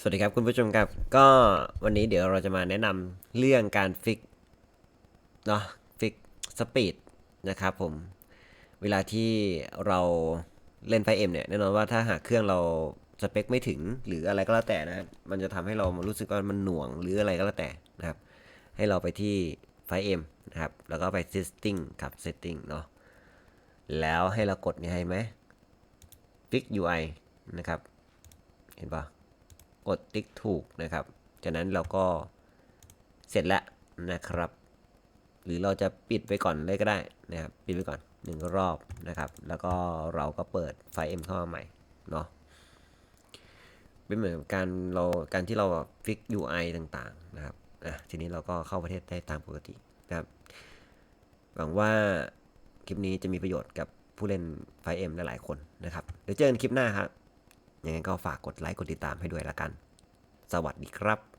สวัสดีครับคุณผู้ชมครับก็วันนี้เดี๋ยวเราจะมาแนะนำเรื่องการฟิกเนาะฟิกสปีดนะครับผม เวลาที่เราเล่นไฟเอ็มเนี่ยแน่นอนว่าถ้าหากเครื่องเราสเปคไม่ถึงหรืออะไรก็แล้วแต่นะครับมันจะทำให้เรารู้สึกว่ามันหน่วงหรืออะไรก็แล้วแต่นะครับ ให้เราไปที่ไฟเอ็มนะครับ แล้วก็ไป setting ครับ setting เนาะแล้วให้เรากดนี่ให้ไหม fix UI นะครับ เห็นปะ กดติ๊กถูกนะครับ จากนั้นเราก็เสร็จแล้วนะครับ หรือเราจะปิดไปก่อนเลยก็ได้นะครับ ปิดไปก่อนหนึ่งรอบนะครับ แล้วก็เราก็เปิดไฟล์ M เข้ามาใหม่เนาะเป็นเหมือนการเราการที่เราฟิก UI ต่างๆนะครับอะทีนี้เราก็เข้าประเทศได้ตามปกตินะครับ หวังว่าคลิปนี้จะมีประโยชน์กับผู้เล่นไฟเอ็มหลายๆคนนะครับ เดี๋ยวเจอกันคลิปหน้าครับ ยังไงก็ฝากกดไลค์กดติดตามให้ด้วยละกัน สวัสดีครับ